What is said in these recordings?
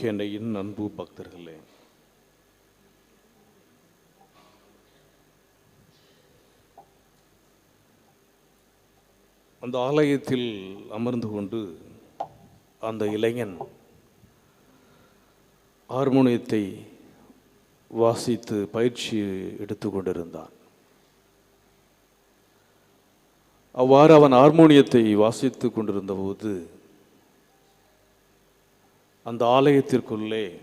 ஆரோக்கிய அன்னையின் அன்பு பக்தர்களே. அந்த ஆலயத்தில் அமர்ந்து கொண்டு அந்த இளைஞன் ஹார்மோனியத்தை வாசித்து பயிற்சி எடுத்து கொண்டிருந்தான். அவ்வாறு அவன் ஹார்மோனியத்தை வாசித்து கொண்டிருந்தபோது அந்த ஆலயத்திற்குள்ளே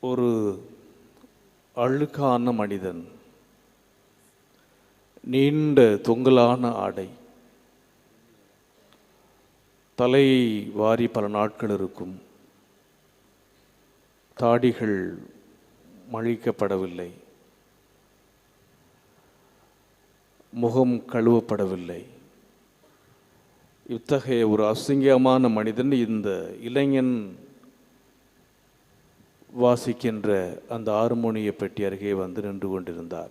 ஒரு அழுக்கான மனிதன் நீண்ட தொங்கலான ஆடை தலையை வாரி பல நாட்கள் இருக்கும் தாடிகள் மழிக்கப்படவில்லை முகம் கழுவப்படவில்லை. இத்தகைய ஒரு அசிங்கமான மனிதன் இந்த இளைஞன் வாசிக்கின்ற அந்த ஹார்மோனிய பெட்டி அருகே வந்து நின்று கொண்டிருந்தார்.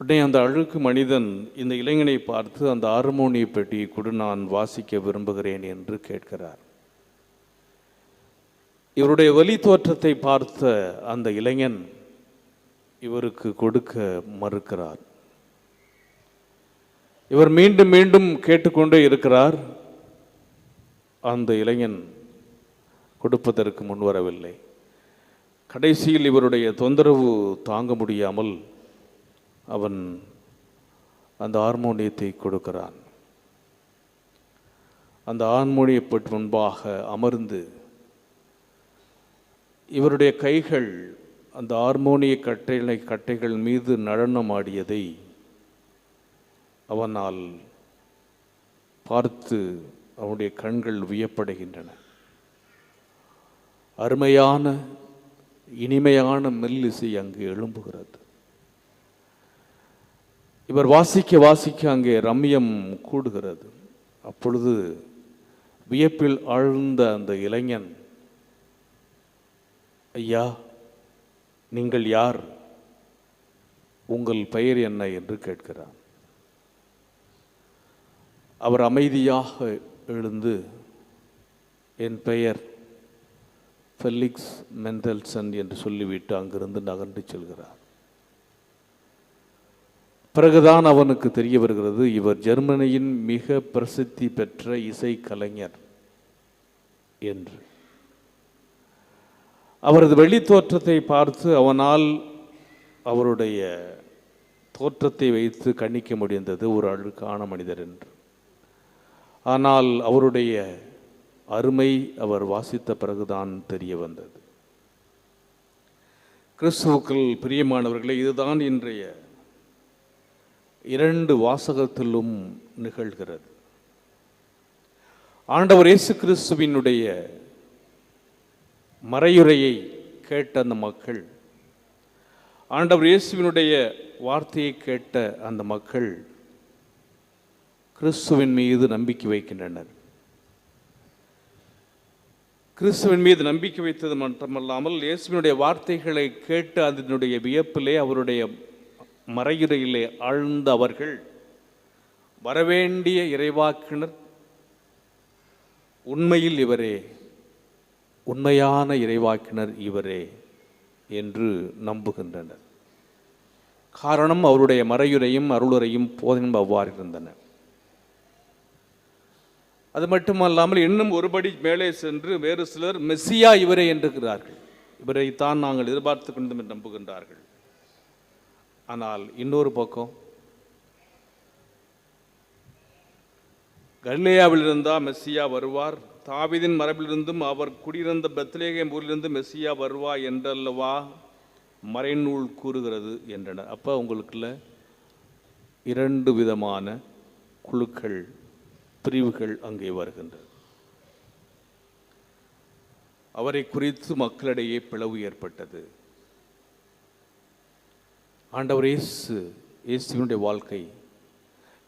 உடனே அந்த அழுக்கு மனிதன் இந்த இளைஞனை பார்த்து அந்த ஹார்மோனிய பெட்டியை கொடு நான் வாசிக்க விரும்புகிறேன் என்று கேட்கிறார். இவருடைய வழி தோற்றத்தை பார்த்த அந்த இளைஞன் இவருக்கு கொடுக்க மறுக்கிறார். இவர் மீண்டும் மீண்டும் கேட்டுக்கொண்டே இருக்கிறார். அந்த இளைஞன் கொடுப்பதற்கு முன்வரவில்லை கடைசியில் இவருடைய தொந்தரவு தாங்க முடியாமல் அவன் அந்த ஹார்மோனியத்தை கொடுக்கிறான். அந்த ஹார்மோனியப்பட்டு முன்பாக அமர்ந்து இவருடைய கைகள் அந்த ஹார்மோனிய கட்டைகளை கட்டைகள் மீது நடனமாடியதை அவனால் பார்த்து அவனுடைய கண்கள் வியப்படைகின்றன. அருமையான இனிமையான மெல்லிசை அங்கு எழும்புகிறது. இவர் வாசிக்க வாசிக்க அங்கே ரம்யம் கூடுகிறது. அப்பொழுது வியப்பில் ஆழ்ந்த அந்த இளைஞன் ஐயா நீங்கள் யார்? உங்கள் பெயர் என்ன? என்று கேட்கிறான். அவர் அமைதியாக எழுந்து என் பெயர் ஃபெலிக்ஸ் மெந்தல்சன் என்று சொல்லிவிட்டு அங்கிருந்து நகர்ந்து செல்கிறார். பிறகுதான் அவனுக்கு தெரிய வருகிறது இவர் ஜெர்மனியின் மிக பிரசித்தி பெற்ற இசை கலைஞர் என்று. அவரது வெளித்தோற்றத்தை பார்த்து அவனால் அவருடைய தோற்றத்தை வைத்து கணிக்க முடிந்தது ஒரு அழுக்கான மனிதர் என்று. ஆனால் அவருடைய அருமை அவர் வாசித்த பிறகுதான் தெரிய வந்தது. கிறிஸ்துவுக்கள் பிரியமானவர்களே இதுதான் இன்றைய இரண்டு வாசகத்திலும் நிகழ்கிறது. ஆண்டவர் இயேசு கிறிஸ்துவினுடைய மறையுரையை கேட்ட அந்த மக்கள் ஆண்டவர் இயேசுவினுடைய வார்த்தையை கேட்ட அந்த மக்கள் கிறிஸ்துவின் மீது நம்பிக்கை வைக்கின்றனர். கிறிஸ்துவின் மீது நம்பிக்கை வைத்தது மட்டுமல்லாமல் இயேசுவினுடைய வார்த்தைகளை கேட்டு அதனுடைய வியப்பிலே அவருடைய மறையுறையிலே ஆழ்ந்த அவர்கள் வரவேண்டிய இறைவாக்கினர் உண்மையில் இவரே உண்மையான இறைவாக்கினர் இவரே என்று நம்புகின்றனர். காரணம் அவருடைய மறையுரையும் அருளுரையும் போதனும் அவ்வாறு இருந்தன அது மட்டுமல்லாமல் இன்னும் ஒருபடி மேலே சென்று வேறு சிலர் மெஸ்ஸியா இவரே என்றுகிறார்கள். இவரைத்தான் நாங்கள் எதிர்பார்த்து கொண்டோம் என்று நம்புகின்றார்கள். ஆனால் இன்னொரு பக்கம் கல்லேயாவில் இருந்தால் மெஸ்ஸியா வருவார் தாவிதின் மரபிலிருந்தும் அவர் குடியிருந்த பெத்லேகம் ஊரிலிருந்து மெஸ்ஸியா வருவா என்றல்லவா மறைநூல் கூறுகிறது என்றனர். அப்போ உங்களுக்குள்ள இரண்டு விதமான குழுக்கள் பிரிவுகள் அங்கே வருகின்றது அவரை குறித்து மக்களிடையே பிளவு ஏற்பட்டது. ஆண்டவர் இயேசு இயேசுவினுடைய வாழ்க்கை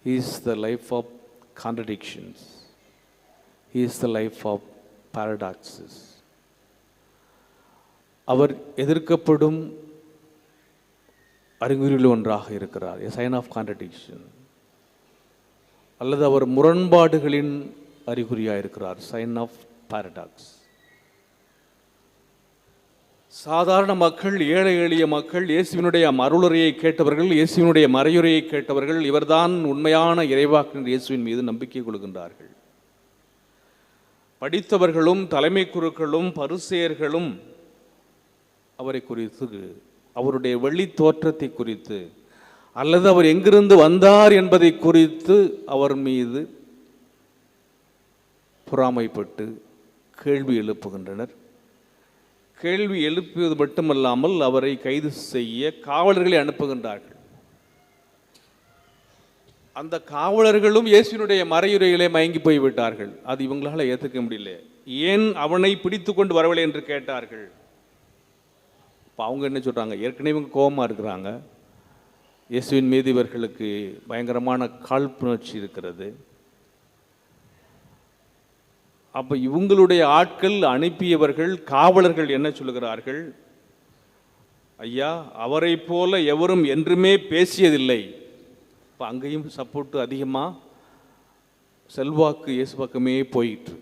is the life of contradictions is the life of paradoxes அவர் எதிர்க்கப்படும் அறிகுறிகள் ஒன்றாக இருக்கிறார் எ சைன் ஆஃப் கான்ட்ரடிக்ஷன் அல்லது அவர் முரண்பாடுகளின் அறிகுறியாக இருக்கிறார் சைன் ஆஃப் பாரடாக்ஸ் சாதாரண மக்கள் ஏழை எளிய மக்கள் இயேசுவினுடைய அருளுரையை கேட்டவர்கள் இயேசுவினுடைய மறையுரையை கேட்டவர்கள் இவர்தான் உண்மையான இறைவாக்கினர் இயேசுவின் மீது நம்பிக்கை கொள்கின்றார்கள். படித்தவர்களும் தலைமை குருக்களும் பரிசெயர்களும் அவரை குறித்து அவருடைய வெள்ளி தோற்றத்தை குறித்து அல்லது அவர் எங்கிருந்து வந்தார் என்பதை குறித்து அவர் மீது பொறாமைப்பட்டு கேள்வி எழுப்புகின்றனர். கேள்வி எழுப்பியது மட்டுமல்லாமல் அவரை கைது செய்ய காவலர்களை அனுப்புகின்றார்கள். அந்த காவலர்களும் இயேசுனுடைய மறையுறையிலே மயங்கி போய்விட்டார்கள். அது இவங்களால் ஏற்றுக்க முடியல. ஏன் அவனை பிடித்து கொண்டு வரவில்லை என்று கேட்டார்கள்? இப்போ அவங்க என்ன சொல்கிறாங்க ஏற்கனவே இவங்க கோபமாக இருக்கிறாங்க. இயேசுவின் மீது இவர்களுக்கு பயங்கரமான காழ்ப்புணர்ச்சி இருக்கிறது. அப்போ இவங்களுடைய ஆட்கள் அனுப்பியவர்கள் காவலர்கள் என்ன சொல்லுகிறார்கள்? ஐயா அவரை போல எவரும் என்றுமே பேசியதில்லை. இப்போ அங்கேயும் சப்போர்ட் அதிகமாக செல்வாக்கு இயேசு பக்கமே போயிட்டு.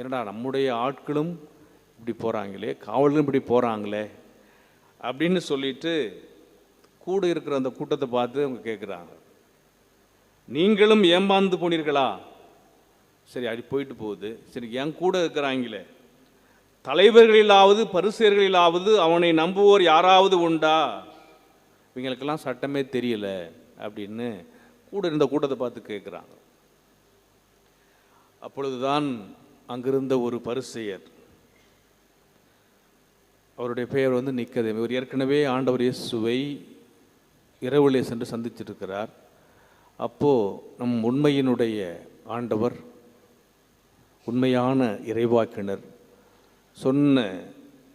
ஏன்னா நம்முடைய ஆட்களும் இப்படி போகிறாங்களே காவலரும் இப்படி போகிறாங்களே அப்படின்னு சொல்லிட்டு கூட இருக்கிற அந்த கூட்டத்தை பார்த்து அவங்க கேட்குறாங்க நீங்களும் ஏமாந்து போனீர்களா? சரி அப்படி போயிட்டு போகுது. சரி என் கூட இருக்கிறாங்களே. தலைவர்களிலாவது பரிசுகளிலாவது அவனை நம்புவோர் யாராவது உண்டா? இவங்களுக்கெல்லாம் சட்டமே தெரியல அப்படின்னு கூட இருந்த கூட்டத்தை பார்த்து கேட்குறாங்க அப்பொழுதுதான் அங்கிருந்த ஒரு பரிசெயர் அவருடைய பெயர் வந்து நிற்கதே இவர் ஏற்கனவே ஆண்டவர் இயேசுவை இரவிலே சென்று சந்திச்சிருக்கிறார். அப்போது நம் உண்மையினுடைய ஆண்டவர் உண்மையான இறைவாக்கினர் சொன்ன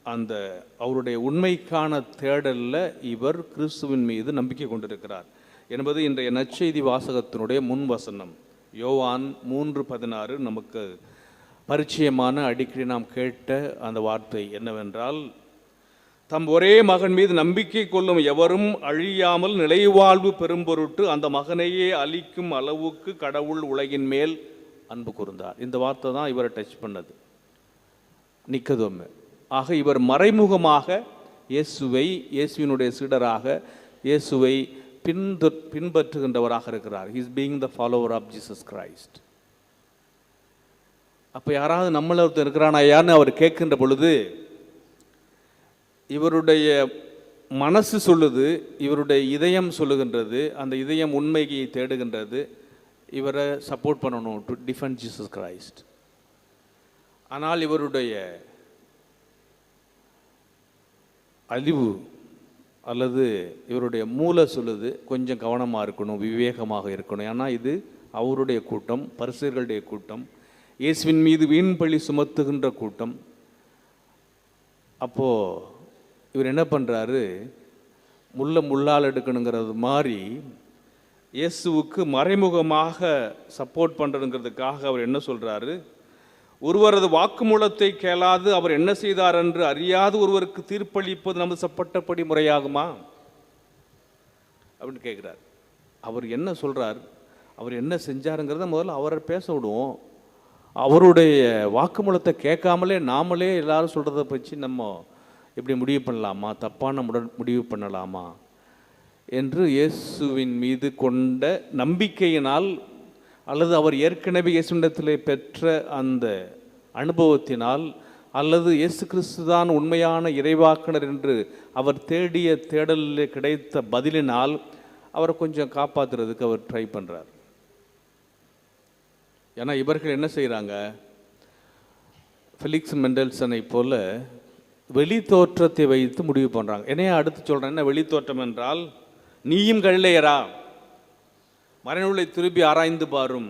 அந்த அவருடைய உண்மைக்கான தேடலில் இவர் கிறிஸ்துவின் மீது நம்பிக்கை கொண்டிருக்கிறார். என்பது இன்றைய நற்செய்தி வாசகத்தினுடைய முன் வசனம் யோவான் மூன்று பதினாறு நமக்கு பரிச்சயமான அடிக்கடி நாம் கேட்ட அந்த வார்த்தை என்னவென்றால் தம் ஒரே மகன் மீது நம்பிக்கை கொள்ளும் எவரும் அழியாமல் நிலைவாழ்வு பெறும் பொருட்டு அந்த மகனையே அளிக்கும் அளவுக்கு கடவுள் உலகின் மேல் அன்பு கூர்ந்தார். இந்த வார்த்தை தான் இவரை டச் பண்ணது. நிக்கதோமே ஆக இவர் மறைமுகமாக இயேசுவை இயேசுவினுடைய சீடராக இயேசுவை பின்து பின்பற்றுகின்றவராக இருக்கிறார். Is being the follower of Jesus Christ அப்போ யாராவது நம்மள ஒருத்தர் இருக்கிறானா? யாருன்னு அவர் கேட்கின்ற பொழுது இவருடைய மனசு சொல்லுது இவருடைய இதயம் சொல்லுகின்றது அந்த இதயம் உண்மையை தேடுகின்றது இவரை சப்போர்ட் பண்ணணும் டு டிஃபெண்ட் ஜீசஸ் கிரைஸ்ட் ஆனால் இவருடைய அழிவு அல்லது இவருடைய மூளை சொல்லுது கொஞ்சம் கவனமாக இருக்கணும் விவேகமாக இருக்கணும். ஏன்னா இது அவருடைய கூட்டம் பரிசர்களுடைய கூட்டம் இயேசுவின் மீது வீண் பழி சுமத்துகின்ற கூட்டம். அப்போது இவர் என்ன பண்ணுறாரு முள்ள முள்ளால் எடுக்கணுங்கிறது மாதிரி இயேசுவுக்கு மறைமுகமாக சப்போர்ட் பண்ணுறதுங்கிறதுக்காக அவர் என்ன சொல்கிறாரு ஒருவரது வாக்குமூலத்தை கேளாது அவர் என்ன செய்தார் என்று அறியாது ஒருவருக்கு தீர்ப்பளிப்பது நமது சப்பட்டப்படி முறையாகுமா? அப்படின்னு கேட்குறார். அவர் என்ன சொல்கிறார் அவர் என்ன செஞ்சாருங்கிறத முதல்ல அவரை பேச விடுவோம். அவருடைய வாக்குமூலத்தை கேட்காமலே நாமளே எல்லாரும் சொல்கிறத பற்றி நம்ம இப்படி முடிவு பண்ணலாமா? தப்பான முட முடிவு பண்ணலாமா? என்று இயேசுவின் மீது கொண்ட நம்பிக்கையினால் அல்லது அவர் ஏற்கனவே இயேசுனிடத்திலே பெற்ற அந்த அனுபவத்தினால் அல்லது இயேசு கிறிஸ்து தான் உண்மையான இறைவாக்கினர் என்று அவர் தேடிய தேடலில் கிடைத்த பதிலினால் அவரை கொஞ்சம் காப்பாற்றுறதுக்கு அவர் ட்ரை பண்ணுறார் ஏன்னா இவர்கள் என்ன செய்கிறாங்க ஃபெலிக்ஸ் மெண்டல்சனை போல வெளி தோற்றத்தை வைத்து முடிவு பண்ணுறாங்க என்னையா அடுத்து சொல்கிறேன் என்ன வெளி தோற்றம் என்றால் நீயும் கழிலையரா மறைநூலை திருப்பி ஆராய்ந்து பாரும்.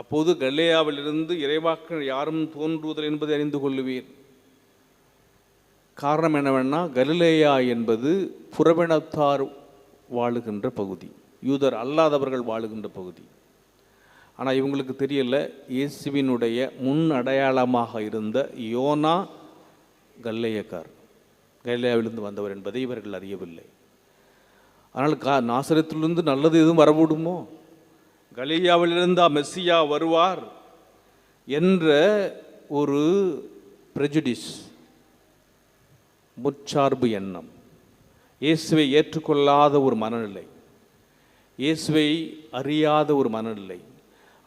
அப்போது கல்லேயாவிலிருந்து இறைவாக்கள் யாரும் தோன்றுவதில் என்பதை அறிந்து கொள்ளுவீர். காரணம் என்னவென்னா கலிலேயா என்பது புறவினத்தார் வாழுகின்ற பகுதி. யூதர் அல்லாதவர்கள் வாழுகின்ற பகுதி. ஆனால் இவங்களுக்கு தெரியல இயேசுவினுடைய முன் அடையாளமாக இருந்த யோனா கல்லையக்கார். கல்லையாவிலிருந்து வந்தவர் என்பதை இவர்கள் அறியவில்லை. ஆனால் கா நாசரத்திலிருந்து நல்லது எதுவும் வரவிடுமோ? கலியாவிலிருந்து மெஸ்ஸியா வருவார் என்ற ஒரு பிரஜுடிஸ் முற்சார்பு எண்ணம் இயேசுவை ஏற்றுக்கொள்ளாத ஒரு மனநிலை இயேசுவை அறியாத ஒரு மனநிலை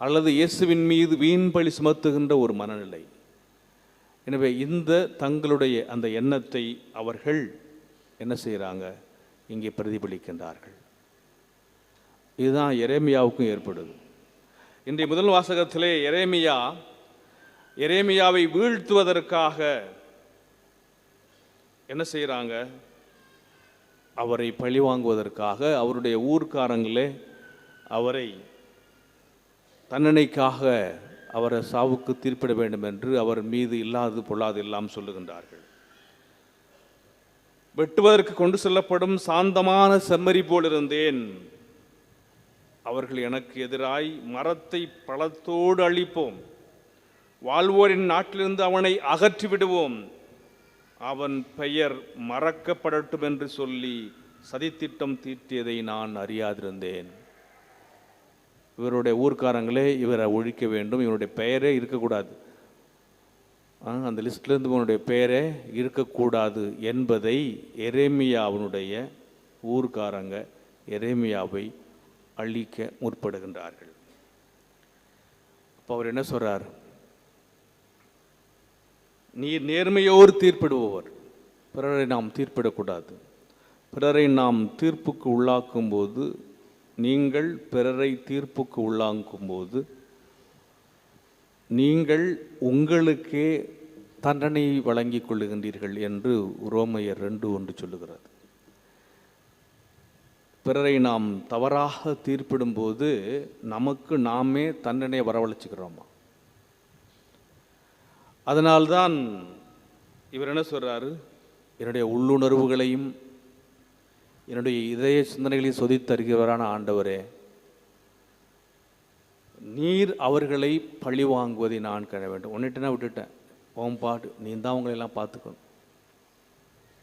அல்லது இயேசுவின் மீது வீண்பழி சுமத்துகின்ற ஒரு மனநிலை. எனவே இந்த தங்களுடைய அந்த எண்ணத்தை அவர்கள் என்ன செய்கிறாங்க இங்கே பிரதிபலிக்கின்றார்கள். இதுதான் எரேமியாவுக்கும் ஏற்படுது. இன்றைய முதல் வாசகத்திலே எரேமியா எரேமியாவை வீழ்த்துவதற்காக என்ன செய்கிறாங்க அவரை பழிவாங்குவதற்காக அவருடைய ஊர்க்காரங்களே அவரை தண்டனைக்காக அவரை சாவுக்கு தீர்ப்பிட வேண்டும் என்று அவர் மீது இல்லாது பொல்லாது எல்லாம் சொல்லுகின்றார்கள். வெட்டுவதற்கு கொண்டு செல்லப்படும் சாந்தமான செம்மறி போலிருந்தேன். அவர்கள் எனக்கு எதிராய் மரத்தை பழத்தோடு அழிப்போம். வாழ்வோரின் நாட்டிலிருந்து அவனை அகற்றி விடுவோம். அவன் பெயர் மறக்கப்படட்டும் என்று சொல்லி சதித்திட்டம் தீட்டியதை நான் அறியாதிருந்தேன். இவருடைய ஊர்க்காரங்களே இவரை ஒழிக்க வேண்டும். இவருடைய பெயரே இருக்கக்கூடாது. அந்த லிஸ்ட்லேருந்து இவனுடைய பெயரே இருக்கக்கூடாது என்பதை எரேமியாவினுடைய ஊர்க்காரங்க எரேமியாவை அழிக்க முற்படுகின்றார்கள். அப்போ அவர் என்ன சொல்கிறார் நீர் நேர்மையோடு தீர்ப்பிடுபவர். பிறரை நாம் தீர்ப்பிடக்கூடாது. பிறரை நாம் தீர்ப்புக்கு உள்ளாக்கும் போது நீங்கள் பிறரை தீர்ப்புக்கு உள்ளாங்கும் போது நீங்கள் உங்களுக்கே தண்டனை வழங்கிக் கொள்ளுகின்றீர்கள் என்று ரோமையர் ரெண்டு ஒன்று சொல்லுகிறது பிறரை நாம் தவறாக தீர்ப்பிடும்போது நமக்கு நாமே தண்டனை வரவழைச்சிக்கிறோமா? அதனால்தான் இவர் என்ன சொல்கிறாரு என்னுடைய உள்ளுணர்வுகளையும் என்னுடைய இதய சிந்தனைகளையும் சொதித்தருகிறவரான ஆண்டவரே நீர் அவர்களை பழி வாங்குவதை நான் கழ வேண்டும். ஒன்னிட்டு நான் விட்டுட்டேன். உன் பாட்டு நீ தான் அவங்களை எல்லாம் பார்த்துக்கணும்.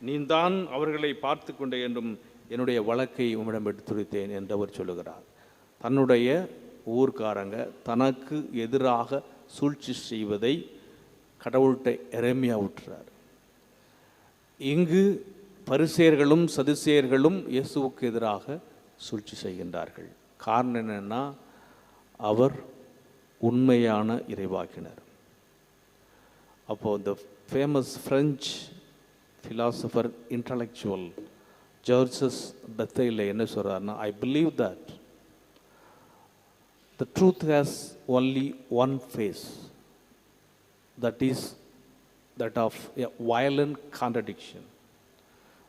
நீ தான் அவர்களை பார்த்து கொண்ட என்றும் என்னுடைய வழக்கை உம்மிடம் எடுத்துரைத்தேன் என்று அவர் சொல்லுகிறார். தன்னுடைய ஊர்க்காரங்க தனக்கு எதிராக சூழ்ச்சி செய்வதை கடவுள்கிட்ட இறமையாக விட்டுறார். இங்கு பரிசேர்களும் சதுசேயர்களும் இயேசுவுக்கு எதிராக சூழ்ச்சி செய்கின்றார்கள். காரணம் என்னென்னா அவர் உண்மையான இறைவாக்கினர். அப்போது இந்த famous French philosopher intellectual Georges Bataille என்ன சொல்கிறாருன்னா I believe that the truth has only one face that is that of a violent contradiction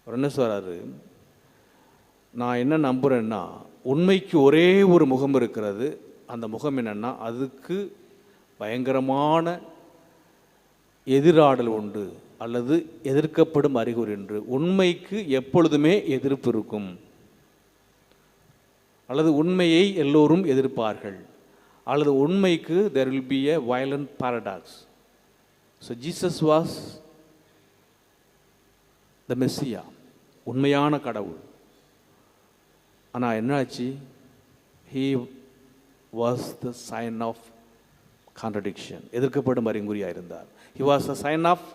அவர் என்ன சொல்கிறாரு நான் என்ன நம்புகிறேன்னா உண்மைக்கு ஒரே ஒரு முகம் இருக்கிறது. அந்த முகம் என்னென்னா அதுக்கு பயங்கரமான எதிராடல் உண்டு அல்லது எதிர்க்கப்படும் அறிகுறி என்று. உண்மைக்கு எப்பொழுதுமே எதிர்ப்பு இருக்கும். அல்லது உண்மையை எல்லோரும் எதிர்ப்பார்கள். அல்லது உண்மைக்கு there will be a violent paradox so Jesus was the messiah உண்மையான கடவுள். ஆனால் என்னாச்சு? He was the sign of contradiction எதிர்க்கப்படும் அறிகுறியாக இருந்தார். He was the sign of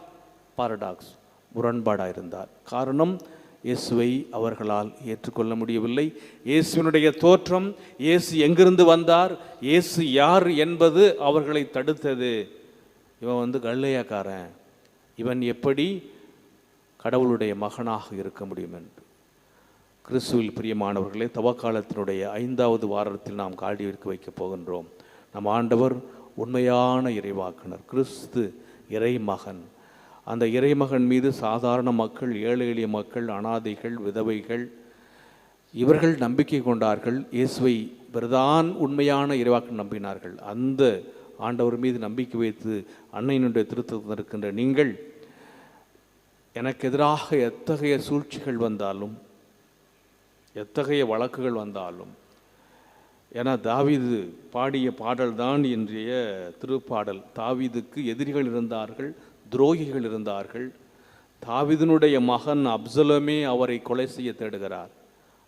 paradox முரண்பாடாக இருந்தார். காரணம் இயேசுவை அவர்களால் ஏற்றுக்கொள்ள முடியவில்லை. இயேசுவினுடைய தோற்றம் இயேசு எங்கிருந்து வந்தார்? இயேசு யார் என்பது அவர்களை தடுத்தது. இவன் வந்து கல்லையாக்காரன். இவன் எப்படி கடவுளுடைய மகனாக இருக்க முடியும் என்று கிறிஸ்துவில் பிரியமானவர்களே தவக்காலத்தினுடைய ஐந்தாவது வாரத்தில் நாம் காடி இருக்க வைக்கப் போகின்றோம். நம் ஆண்டவர் உண்மையான இறைவாக்கினர் கிறிஸ்து இறைமகன். அந்த இறைமகன் மீது சாதாரண மக்கள் ஏழை எளிய மக்கள் அனாதைகள் விதவைகள் இவர்கள் நம்பிக்கை கொண்டார்கள். இயேசுவை இவர்தான் உண்மையான இறைவாக்கு நம்பினார்கள். அந்த ஆண்டவர் மீது நம்பிக்கை வைத்து அன்னையினுடைய திருத்தத்தில் இருக்கின்ற நீங்கள் எனக்கு எதிராக எத்தகைய சூழ்ச்சிகள் வந்தாலும் எத்தகைய வழக்குகள் வந்தாலும் ஏன்னா தாவீது பாடிய பாடல்தான் இன்றைய திருப்பாடல். தாவீதுக்கு எதிரிகள் இருந்தார்கள் துரோகிகள் இருந்தார்கள். தாவிதனுடைய மகன் அப்சலமே அவரை கொலை செய்ய தேடுகிறார்.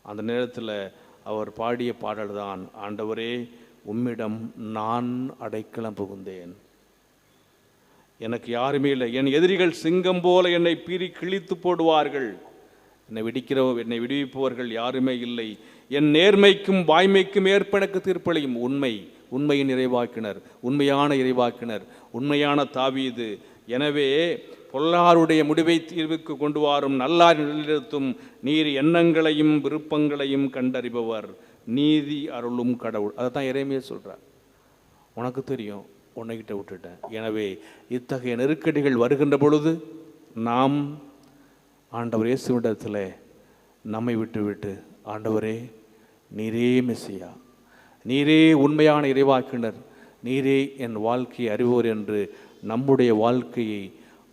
அந்த நேரத்தில் அவர் பாடிய பாடல்தான் ஆண்டவரே உம்மிடம் நான் அடைக்கலம் புகுந்தேன். எனக்கு யாருமே இல்லை. என் எதிரிகள் சிங்கம் போல என்னை பீறி கிழித்து போடுவார்கள். என்னை விடிக்கிற என்னை விடுவிப்பவர்கள் யாருமே இல்லை. என் நேர்மைக்கும் வாய்மைக்கும் ஏற்ப எனக்கு தீர்ப்பளியும் உண்மை. உண்மையின் இறைவாக்கினர் உண்மையான இறைவாக்கினர். உண்மையான தாவீது எனவே பொல்லாருடைய முடிவை தீர்வுக்கு கொண்டு வாரும் நல்லார் நிலைநிறுத்தும் நீர் எண்ணங்களையும் விருப்பங்களையும் கண்டறிபவர். நீதி அருளும் கடவுள். அதை தான் இறைமையை சொல்கிறார் உனக்கு தெரியும். உன்னைக்கிட்ட விட்டுட்டேன். எனவே இத்தகைய நெருக்கடிகள் வருகின்ற பொழுது நாம் ஆண்டவர் இயேசுவிடத்தில் நம்மை விட்டு விட்டு ஆண்டவரே நீரே மெஸ்ஸியா நீரே உண்மையான இறைவாக்கினர் நீரே என் வாழ்க்கையை அறிவோர் என்று நம்முடைய வாழ்க்கையை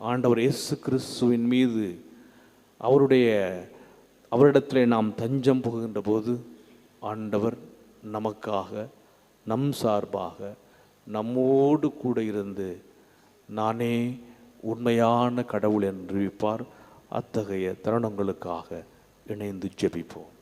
ஆண்டவர் இயேசு கிறிஸ்துவின் மீது அவருடைய அவரிடத்தில் நாம் தஞ்சம் புகுகின்ற போது ஆண்டவர் நமக்காக நம் சார்பாக நம்மோடு கூட இருந்து நானே உண்மையான கடவுள் என்று அறிவிப்பார் அத்தகைய தருணங்களுக்காக இணைந்து ஜெபிப்போம்.